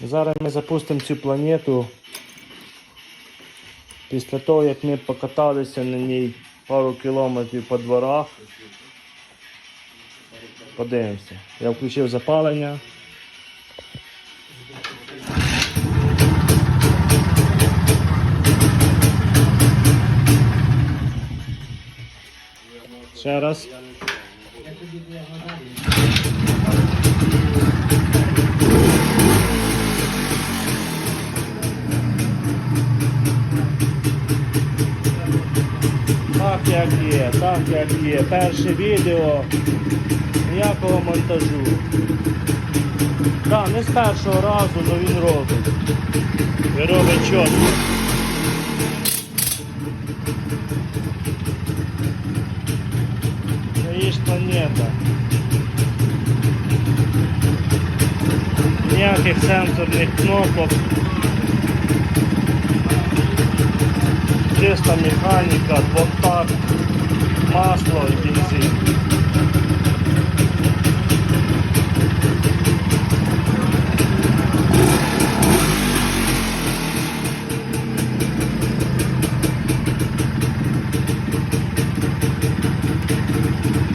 Зараз ми запустимо цю планету. Після того, як ми покаталися на ній пару кілометрів по дворах. Подивимося. Я включив запалення. Ще раз. Так як є, так як є. Перше відео. Ніякого монтажу. Так, не з першого разу, але він робить. І робить чітко. Це ж планета. Ніяких сенсорних кнопок. Чиста механіка, двотак, масло.